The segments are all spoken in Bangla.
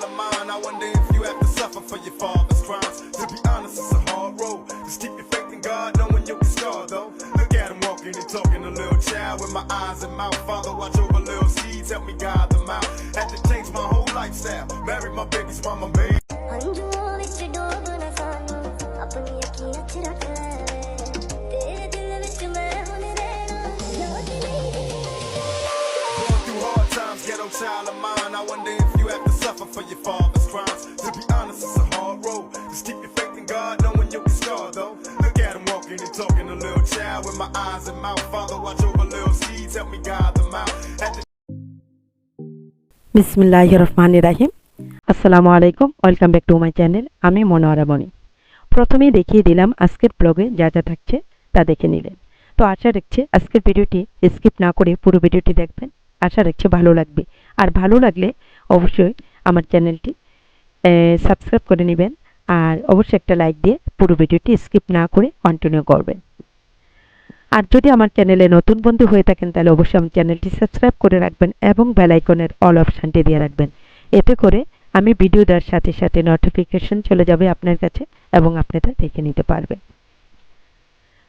child of mine. I wonder if you have to suffer for your father's crimes. To be honest, it's a hard road. Just keep your faith in God, knowing you can scar though. Look at him walking and talking, a little child with my eyes and mouth. Father, watch over little seeds, help me guide them out. Had to change my whole lifestyle. Marry my baby's mama, baby. child of mine. I wonder if suffer for your father's crimes. To be honest, it's a hard road. Just keep your faith in God, knowing you'll be scarred though. Look at him walking and talking, a little child with my eyes and mouth. Father, watch over little seeds, help me guide them out. Had to বিসমিল্লাহ রহমান রাহিম আসসালামু আলাইকুম welcome back to my channel আমি মনোয়ারা মণি প্রথমেই দেখিয়ে দিলাম আজকের ব্লগে যা যা থাকছে তা দেখে নিলেন তো আশা রাখছি আজকের ভিডিওটি স্কিপ না করে পুরো ভিডিওটি দেখবেন আশা রাখছি ভালো লাগবে আর ভালো লাগলে অবশ্যই আমার চ্যানেলটি সাবস্ক্রাইব করে নেবেন আর অবশ্যই একটা লাইক দিয়ে পুরো ভিডিওটি স্কিপ না করে কন্টিনিউ করবেন। আর যদি আমার চ্যানেলে নতুন বন্ধু হয়ে থাকেন, তাহলে অবশ্যই আমার চ্যানেলটি সাবস্ক্রাইব করে রাখবেন এবং বেল আইকনের অল অপশানটি দিয়ে রাখবেন। এতে করে আমি ভিডিও দেওয়ার সাথে সাথে নোটিফিকেশন চলে যাবে আপনার কাছে এবং আপনারা দেখে নিতে পারবেন।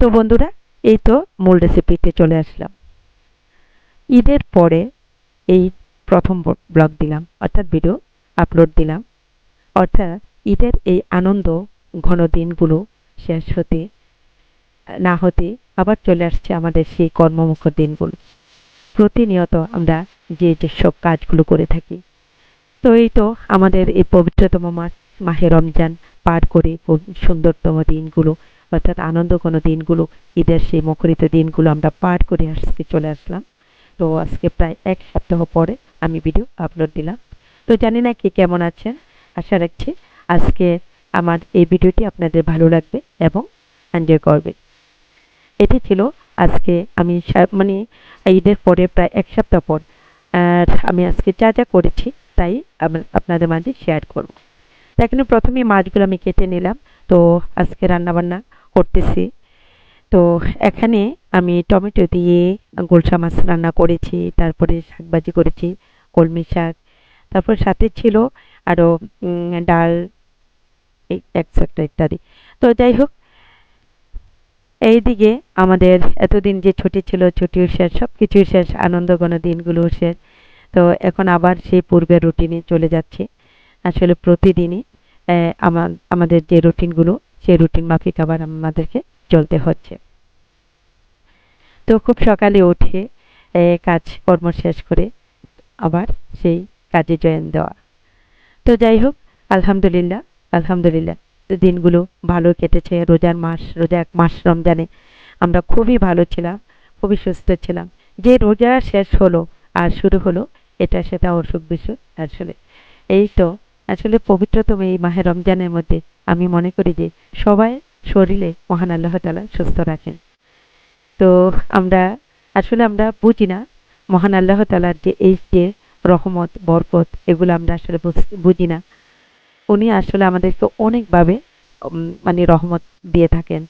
তো বন্ধুরা, এই তো মূল রেসিপিতে চলে আসলাম। ঈদের পরে এই প্রথম ব্লগ দিলাম, অর্থাৎ ভিডিও আপলোড দিলাম। অর্থাৎ ঈদের এই আনন্দ ঘন দিনগুলো শেষ হতে, না হতে আবার চলে আসছে আমাদের সেই কর্মমুখর দিনগুলো। প্রতিনিয়ত আমরা যে যেসব কাজগুলো করে থাকি। তো এই তো আমাদের এই পবিত্রতম মাস, মাহে রমজান পার করে সুন্দরতম দিনগুলো, অর্থাৎ আনন্দঘন দিনগুলো, ঈদের সেই মুখরিত দিনগুলো আমরা পার করে আসতে চলে আসলাম। তো আজকে প্রায় এক সপ্তাহ পরে আমি ভিডিও আপলোড দিলাম। তো জানি না কে কেমন আছেন, আশা রাখছি আজকে আমার এই ভিডিওটি আপনাদের ভালো লাগবে এবং এনজয় করবে। এটি ছিল আজকে আমি মানে ঈদের পরে প্রায় এক সপ্তাহ পর, আর আমি আজকে যা যা করেছি তাই আপনাদের মাঝে শেয়ার করব। এখানে প্রথমে মাছগুলো আমি কেটে নিলাম। তো আজকে রান্নাবান্না করতেছি। তো এখানে আমি টমেটো দিয়ে গোলসা মাছ রান্না করেছি তারপরে শাকভাজি করেছি কলমি শাক তারপর সাথে ছিল আরও ডাল এই এক্সেট্রা ইত্যাদি। তো যাই হোক এইদিকে আমাদের এতদিন যে ছুটি ছিল ছুটিও শেষ সব কিছুই শেষ আনন্দঘন দিনগুলো শেষ। তো এখন আবার সেই পূর্বের রুটিনে চলে যাচ্ছে। আসলে প্রতিদিনই আহ, আমা- আমাদের যে রুটিনগুলো সেই রুটিন মাফিক আবার আমাদেরকে চলতে হচ্ছে। তো খুব সকালে উঠে কাজকর্ম শেষ করে আবার সেই কাজে জয়েন দেওয়া। তো যাই হোক, আলহামদুলিল্লাহ আলহামদুলিল্লাহ, দিনগুলো ভালো কেটেছে। রোজার মাস, রোজা এক মাস রমজানে আমরা খুবই ভালো ছিলাম, খুবই সুস্থ ছিলাম। যে রোজা শেষ হলো আর শুরু হলো, এটা সেটা অসুখ বিসুখ আসলে। এই তো, আসলে পবিত্রতম এই মাহে রমজানের মধ্যে আমি মনে করি যে সবাই শরীরে মহান আল্লাহ তালা সুস্থ রাখেন। তো আমরা, আসলে আমরা বুঝি না। মহান আল্লাহ তালার যে এই যে রহমত, বরকত, এগুলো আমরা আসলে বুঝি না। উনি আসলে আমাদেরকে অনেকভাবে মানে রহমত দিয়ে থাকেন।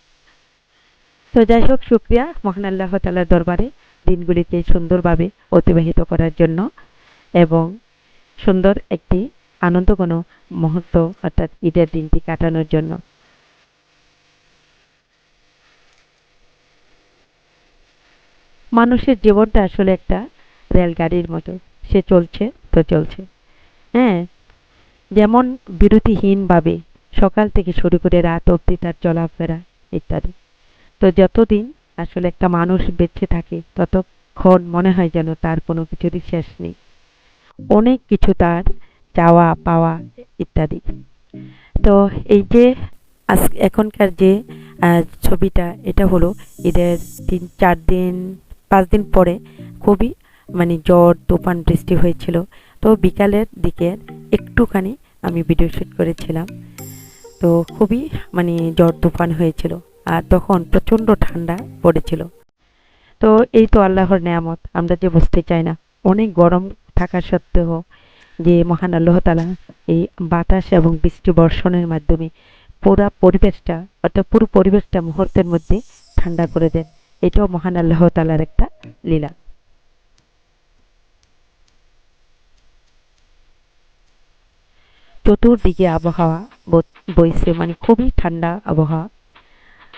তো যাই হোক, শুক্রিয়া মহান আল্লাহ তালার দরবারে দিনগুলিকে সুন্দরভাবে অতিবাহিত করার জন্য এবং সুন্দর একটি আনন্দঘন মুহূর্ত অর্থাৎ ঈদের দিনটি কাটানোর জন্য। মানুষের জীবনটা আসলে একটা রেলগাড়ির মতো। সে চলছে তো চলছে। হ্যাঁ যেমন বিরতিহীনভাবে সকাল থেকে শুরু করে রাত অবধি তার চলাফেরা ইত্যাদি। তো যতদিন আসলে একটা মানুষ বেঁচে থাকে, ততক্ষণ মনে হয় যেন তার কোনো কিছুরই শেষ নেই। অনেক কিছু তার চাওয়া, পাওয়া ইত্যাদি। তো এই যে আজ, এখনকার যে ছবিটা, এটা হলো ঈদের তিন, চার দিন পাঁচ দিন পরে খুবই মানে জ্বর, তুফান, বৃষ্টি হয়েছিল। তো বিকালের দিকে একটুখানি আমি ভিডিও শ্যুট করেছিলাম। তো খুবই মানে জ্বর, তুফান হয়েছিল। আর তখন প্রচণ্ড ঠান্ডা পড়েছিল। তো এই তো আল্লাহর নেয়ামত, আমরা যে বুঝতে চাই না। অনেক গরম থাকা সত্ত্বেও যে মহান আল্লাহ তালা এই বাতাস এবং বৃষ্টি বর্ষণের মাধ্যমে পুরা পরিবেশটা, অর্থাৎ পুরো পরিবেশটা মুহূর্তের মধ্যে ঠান্ডা করে দেন। এটাও মহান আল্লাহ তালার একটা লীলা চতুর্দিকে আবহাওয়া বইছে মানে খুবই ঠান্ডা আবহাওয়া।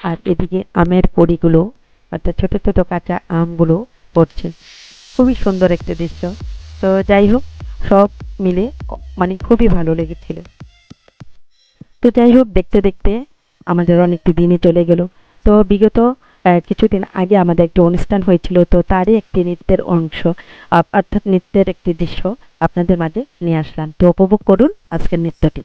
আর এদিকে আমের কড়িগুলো অর্থাৎ ছোট ছোট কাঁচা আমগুলো পড়ছে। খুবই সুন্দর একটা দৃশ্য। তো যাই হোক, সব মিলে মানে খুবই ভালো লেগেছিল। তো যাই হোক, দেখতে দেখতে আমাদের অনেকটি দিনই চলে গেল। তো বিগত কিছুদিন আগে আমাদের একটি অনুষ্ঠান হয়েছিল, তো তারই একটি নৃত্যের অংশ অর্থাৎ নৃত্যের একটি দৃশ্য আপনাদের মাঝে নিয়ে আসলাম। তো উপভোগ করুন আজকের নৃত্যটি।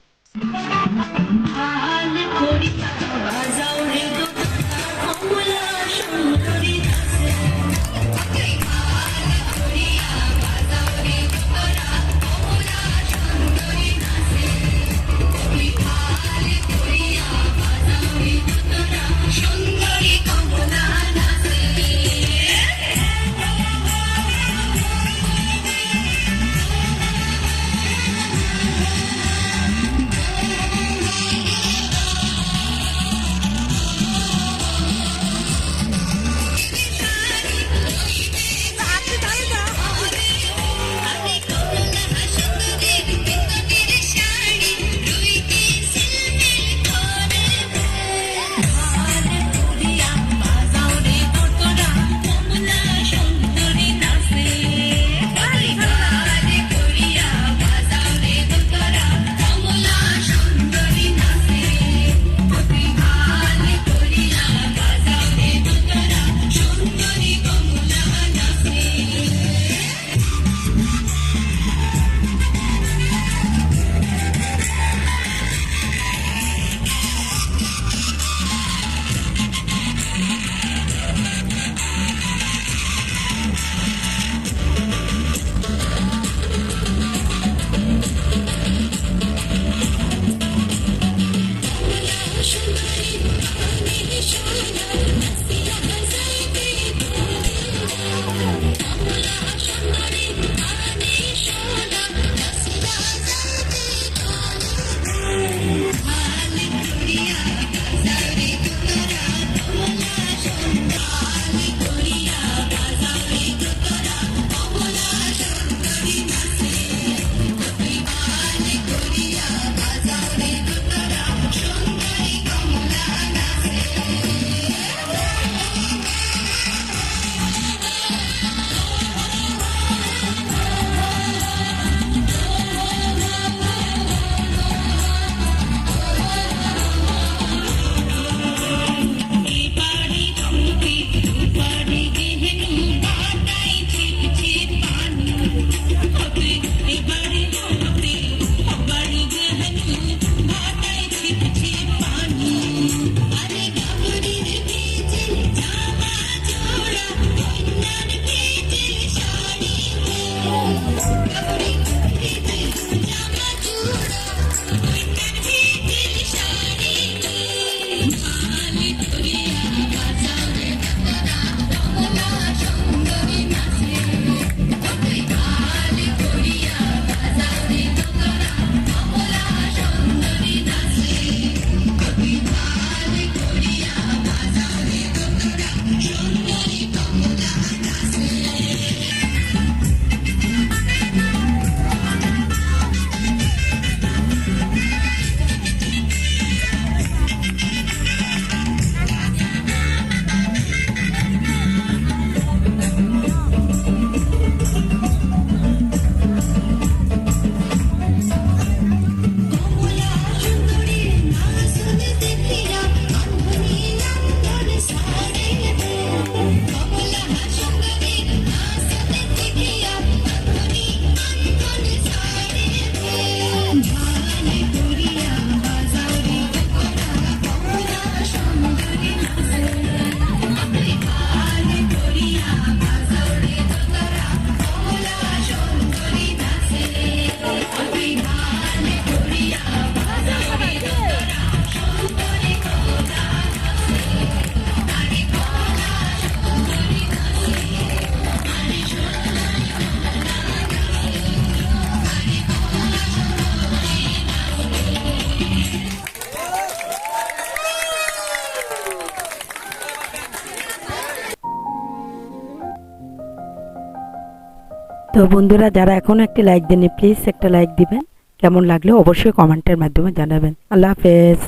তো বন্ধুরা, যারা এখন একটি লাইক দেননি প্লিজ একটা লাইক দিবেন। কেমন লাগল অবশ্যই কমেন্টের মাধ্যমে জানাবেন। আল্লাহ হাফেজ।